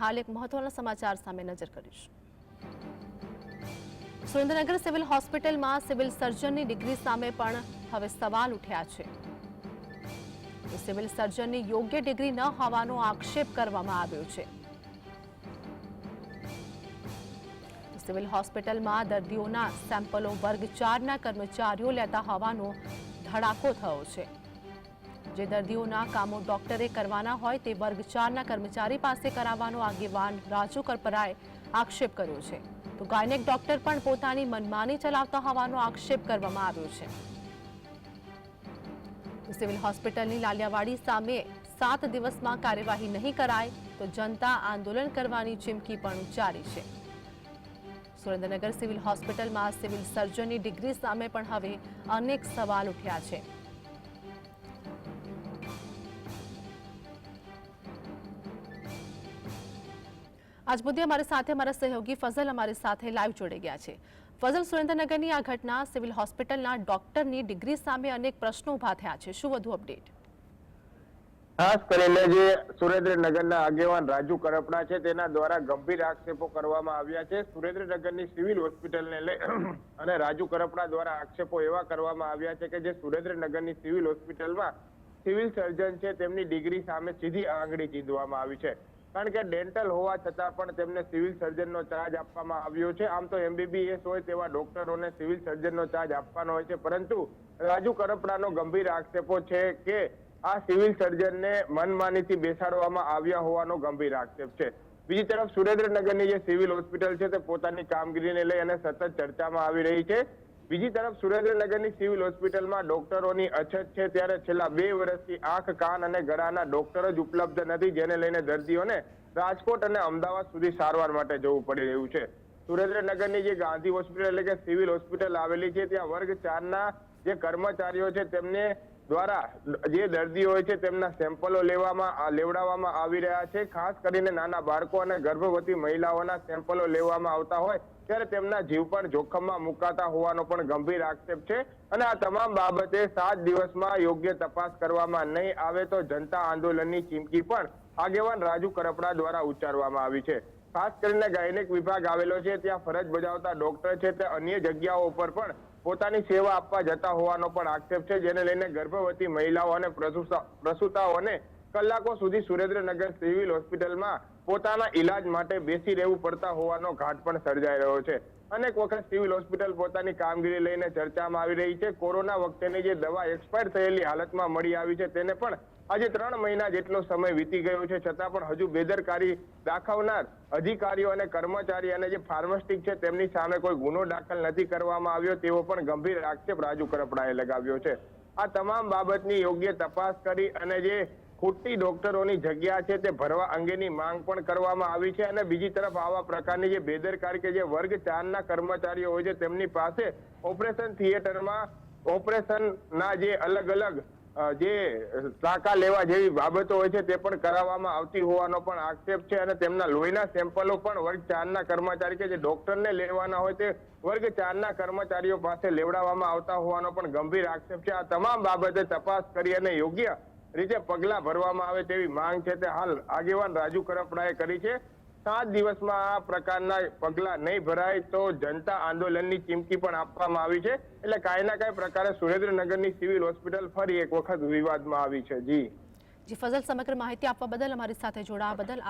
હાલ એક મહત્વના સમાચાર સામે નજર કરીશું. સુરેન્દ્રનગર સિવિલ હોસ્પિટલમાં સિવિલ સર્જનની ડિગ્રી સામે પણ હવે સવાલ ઉઠ્યા છે. સિવિલ સર્જનની યોગ્ય ડિગ્રી ન હોવાનો આક્ષેપ કરવામાં આવ્યો છે. સિવિલ હોસ્પિટલમાં દર્દીઓના સેમ્પલો વર્ગ ચારના કર્મચારીઓ લેતા હોવાનો ધડાકો થયો છે. જે દર્દીઓના કામો ડોક્ટરે કરવાના હોય તે વર્ગ ચારના કર્મચારી પાસે કરાવવાનો આગેવાન રાજુ કરપરાએ આક્ષેપ કર્યો છે. તો ગાયનેક ડોક્ટર પણ પોતાની મનમાની ચલાવતા હોવાનો આક્ષેપ કરવામાં આવ્યો છે. સિવિલ હોસ્પિટલની લાલિયાવાડી સામે સાત દિવસમાં કાર્યવાહી નહીં કરાય તો જનતા આંદોલન કરવાની ચીમકી પણ ઉચ્ચારી છે. સુરેન્દ્રનગર સિવિલ હોસ્પિટલમાં સિવિલ સર્જનની ડિગ્રી સામે પણ હવે અનેક સવાલ ઉઠ્યા છે. આજ મુદ્દે અમારી સાથે અમારા સહયોગી ફઝલ અમારી સાથે લાઈવ જોડાઈ ગયા છે. ફઝલ, સુરેન્દ્રનગરની આ ઘટના સિવિલ હોસ્પિટલના ડોક્ટરની ડિગ્રી સામે અનેક પ્રશ્નો ઊભા થયા છે. શું વધુ અપડેટ? ખાસ કરીને જે સુરેન્દ્રનગરના આગેવાન રાજુ કરપણા છે, તેના દ્વારા ગંભીર આક્ષેપો કરવામાં આવ્યા છે. સુરેન્દ્રનગરની સિવિલ હોસ્પિટલને લઈ અને રાજુ કરપડા દ્વારા આક્ષેપો એવા કરવામાં આવ્યા છે કે જે સુરેન્દ્રનગરની સિવિલ હોસ્પિટલમાં સિવિલ સર્જન છે, તેમની ડિગ્રી સામે સીધી આંગળી ચીંધવામાં આવી છે. કારણ કે ડેન્ટલ હોવા છતાં પણ તેમને સિવિલ સર્જનનો ચાર્જ આપવામાં આવ્યો છે. આમ તો એમબીબીએસ હોય તેવા ડોક્ટરોને સિવિલ સર્જનનો ચાર્જ આપવાનો હોય છે. પરંતુ રાજુ કરપડાનો ગંભીર આક્ષેપો છે કે આ સિવિલ સર્જનને મનમાનીથી બેસાડવામાં આવ્યા હોવાનો ગંભીર આક્ષેપ છે. બીજી તરફ સુરેન્દ્રનગરની જે સિવિલ હોસ્પિટલ છે તે પોતાની કામગીરીને લઈ અને સતત ચર્ચામાં આવી રહી છે. બીજી તરફ સુરેન્દ્રનગરની સિવિલ હોસ્પિટલમાં ડોક્ટરોની અછત છે ત્યારે છેલ્લા બે વર્ષથી આંખ, કાન અને ગળાના ડોક્ટર જ ઉપલબ્ધ નથી, જેને લઈને દર્દીઓને રાજકોટ અને અમદાવાદ સુધી સારવાર માટે જવું પડી રહ્યું છે. સુરેન્દ્રનગરની જે ગાંધી હોસ્પિટલ એટલે કે સિવિલ હોસ્પિટલ આવેલી છે, ત્યાં વર્ગ ચારના જે કર્મચારીઓ છે, તેમને દ્વારા જે દર્દીઓ હોય છે, તેમના સેમ્પલો લેવામાં લેવડાવવામાં આવી રહ્યા છે. ખાસ કરીને નાના બાળકો અને ગર્ભવતી મહિલાઓના સેમ્પલો લેવામાં આવતા હોય, ત્યારે તેમના જીવ પણ જોખમમાં મુકાતા હોવાનો પણ ગંભીર આક્ષેપ છે. અને આ તમામ બાબતે સાત દિવસમાં યોગ્ય તપાસ કરવામાં નહીં આવે તો જનતા આંદોલનની ચીમકી પણ આગેવાન રાજુ કરપડા દ્વારા ઉચ્ચારવામાં આવી છે. ખાસ કરીને ગાયનેક વિભાગ આવેલો છે, ત્યાં ફરજ બજાવતા ડોક્ટર છે, તે અન્ય જગ્યાઓ ઉપર પણ પોતાની સેવા આપવા જતા હોવાનો પણ આક્ષેપ છે, જેને લઈને ગર્ભવતી મહિલાઓ અને પ્રસૂતા- પ્રસૂતાઓને કલાકો સુધી સુરેન્દ્રનગર સિવિલ હોસ્પિટલમાં પોતાના ઈલાજ માટે બેસી રહેવું પડતા હોવાનો ઘાટ પણ સર્જાઈ રહ્યો છે. અનેક વખત સિવિલ હોસ્પિટલ પોતાની કામગીરી લઈને ચર્ચામાં આવી રહી છે. કોરોના વખતેની જે દવા એક્સપાયર થયેલી હાલતમાં મળી આવી છે તેને પણ આજે ત્રણ મહિના જેટલો સમય વીતી ગયો છે. છતાં પણ હજુ બેદરકારી દાખવનાર અધિકારીઓ અને કર્મચારી અને જે ફાર્માસ્ટિક છે તેમની સામે કોઈ ગુનો દાખલ નથી કરવામાં આવ્યો તેવો પણ ગંભીર આક્ષેપ રાજુ કરપડાએ લગાવ્યો છે. આ તમામ બાબતની યોગ્ય તપાસ કરી અને જે ખૂટતી ડોક્ટરોની જગ્યા છે તે ભરવા અંગેની માંગ પણ કરવામાં આવી છે અને બીજી તરફ આવા પ્રકારની જે બેદરકારી કે જે વર્ગ ચારના કર્મચારીઓ હોય છે, તેમની પાસે ઓપરેશન થિયેટરમાં ઓપરેશનના જે અલગ અલગ જે ટાંકા લેવા જેવી બાબતો હોય છે તે પણ કરાવવામાં આવતી હોવાનો પણ આક્ષેપ છે અને તેમના લોહીના સેમ્પલો પણ વર્ગ ચારના કર્મચારી કે જે ડોક્ટરને લેવાના હોય તે વર્ગ ચારના કર્મચારીઓ પાસે લેવડાવવામાં આવતા હોવાનો પણ ગંભીર આક્ષેપ છે. આ તમામ બાબતે તપાસ કરી અને યોગ્ય રીતે પગલા ભરવામાં આવે તેવી માંગ છે તે હાલ આગેવાન રાજુ કરપડાએ કરી છે. સાત દિવસમાં આ પ્રકારના પગલા નહીં ભરાય તો જનતા આંદોલનની ચીમકી પણ આપવામાં આવી છે. એટલે કાંઈ ના કાંઈ પ્રકારે સુરેન્દ્રનગરની સિવિલ હોસ્પિટલ ફરી એક વખત વિવાદમાં આવી છે. જી. જી, ફઝલ સમગ્ર માહિતી આપવા બદલ અમારી સાથે જોડાવા બદલ